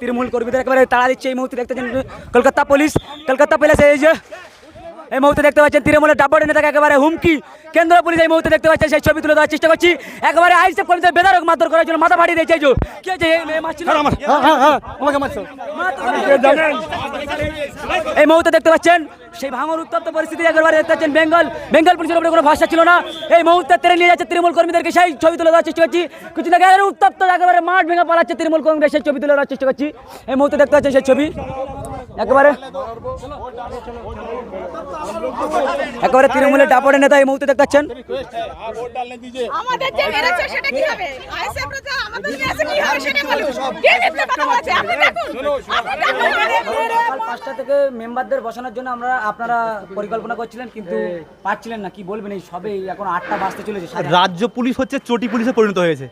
তৃণমূল কর্মীদের একেবারে তাড়া দিচ্ছে। এই মুহূর্তে দেখতে পাচ্ছেন কলকাতা পুলিশ। কলকাতা পুলিশ এই যে এই মুহূর্তে দেখতে পাচ্ছেন তৃণমূলের ডাবর নেতাকে একেবারে হুমকি। কেন্দ্র পুলিশ এই মুহূর্তে দেখতে পাচ্ছেন সেই ছবি তুলে দেওয়ার চেষ্টা করছি। একেবারে আইসে কর্মীদের বেদারক মারধর করার জন্য মাথা ফাটিয়ে দিয়েছে যে। কি হয়েছে এই মেয়ে মারছিল? এই মুহূর্তে দেখতে পাচ্ছেন সেই ভাঙর উত্তপ্ত পরিস্থিতি একেবারে দেখতে বেঙ্গল। বেঙ্গল পুলিশের উপরে কোনো ভাষা ছিল না। এই মুহূর্তে ট্রেন নিয়ে যাচ্ছে তৃণমূল কর্মীদেরকে। সেই ছবি তুলে দেওয়ার চেষ্টা করছি। কিছু দেখা গেলে উত্তপ্ত একেবারে মাঠ ভেঙে পালাচ্ছে তৃণমূল কর্মীদের সেই ছবি তুলে দেওয়ার চেষ্টা করছি। এই মুহূর্তে দেখতে পাচ্ছেন সেই ছবি। একেবারে একেবারে তৃণমূলের ডাপড়ের নেতা এই মুহূর্তে দেখতে পাচ্ছেন। আমাদের সকাল পাঁচটা থেকে মেম্বারদের বসানোর জন্য আমরা আপনারা পরিকল্পনা করছিলেন কিন্তু পারছিলেন না কি বলবেন এই সবে এখন আটটা বাজতে চলেছে রাজ্য পুলিশ হচ্ছে চটি পুলিশে পরিণত হয়েছে।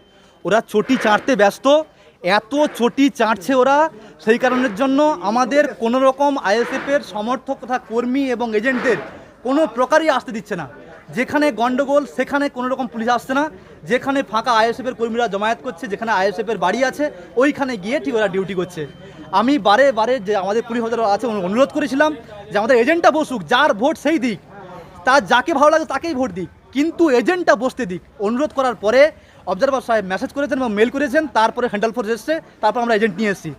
ওরা চটি চাটতে ব্যস্ত এত চটি চাটছে ওরা সেই কারণের জন্য আমাদের কোনো রকম আইএসএফের সমর্থক তথা কর্মী এবং এজেন্টদের কোনো প্রকারই আসতে দিচ্ছে না। যেখানে গন্ডগোল, সেখানে কোনো রকম পুলিশ আসছে না। যেখানে ফাঁকা আইএসএফের কর্মীরা জমায়েত করছে, যেখানে আইএসএফের বাড়ি আছে, ওইখানে গিয়ে ঠিক ওরা ডিউটি করছে। আমি বারে বারে যে আমাদের পুলিশ হতে আছে অনুরোধ করেছিলাম যে আমাদের এজেন্টটা বসুক, যার ভোট সেই দিক। তার যাকে ভালো লাগে তাকেই ভোট দিক। কিন্তু এজেন্টটা বসতে দিক। অনুরোধ করার পরে অবজারভার সাহেব মেসেজ করেছেন এবং মেল করেছেন, তারপরে হ্যান্ডেল ফোর্স এসছে, তারপর আমরা এজেন্ট নিয়ে এসেছি।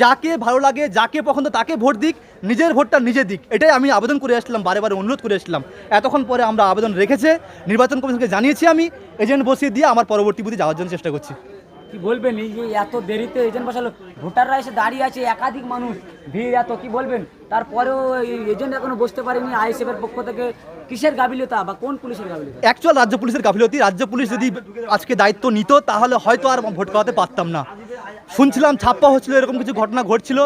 যাকে ভালো লাগে, যাকে পছন্দ, তাকে ভোট দিক, নিজের ভোটটা নিজে দিক। এটাই আমি আবেদন করে আসছিলাম বারে বারে অনুরোধ করে আসছিলাম। এতক্ষণ পরে আমরা আবেদন রেখেছে, নির্বাচন কমিশনকে জানিয়েছি আমি এজেন্ট বসিয়ে দিয়ে আমার পরবর্তী বুধে যাওয়ার জন্য চেষ্টা করছি। কি বলবেন? এই যে এত দেরিতে এজেন্ট বসালো। ভোটাররা এসে দাঁড়িয়ে আছে, একাধিক মানুষ। ভিড় এত, কি বলবেন? তারপরেও এজেন্ট এখনও বসতে পারেনি আইএসএফ এর পক্ষ থেকে। কিসের গাফিলতা বা কোন পুলিশের গাবিলতা অ্যাকচুয়াল রাজ্য পুলিশের গাফিলতি, রাজ্য পুলিশ যদি আজকে দায়িত্ব নিত, তাহলে হয়তো আর ভোট করাতে পারতাম না। শুনছিলাম ছাপ্পা হচ্ছিল এরকম কিছু ঘটনা ঘটছিল।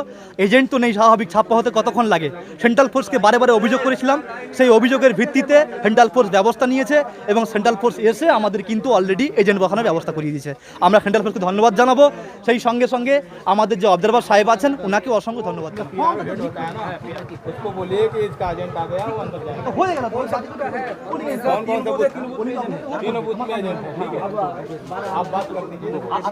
এজেন্ট তো নেই স্বাভাবিক ছাপ্পা হতে কতক্ষণ লাগে? সেন্ট্রাল ফোর্সকে বারে বারে অভিযোগ করেছিলাম সেই অভিযোগের ভিত্তিতে সেন্ট্রাল ফোর্স ব্যবস্থা নিয়েছে এবং সেন্ট্রাল ফোর্স এসে আমাদের কিন্তু অলরেডি এজেন্ট বসানোর ব্যবস্থা করিয়ে দিয়েছে। আমরা সেন্ট্রাল ফোর্সকে ধন্যবাদ জানাব। সেই সঙ্গে সঙ্গে আমাদের যে অবদারবার সাহেব আছেন ওনাকে অসংখ্য ধন্যবাদ।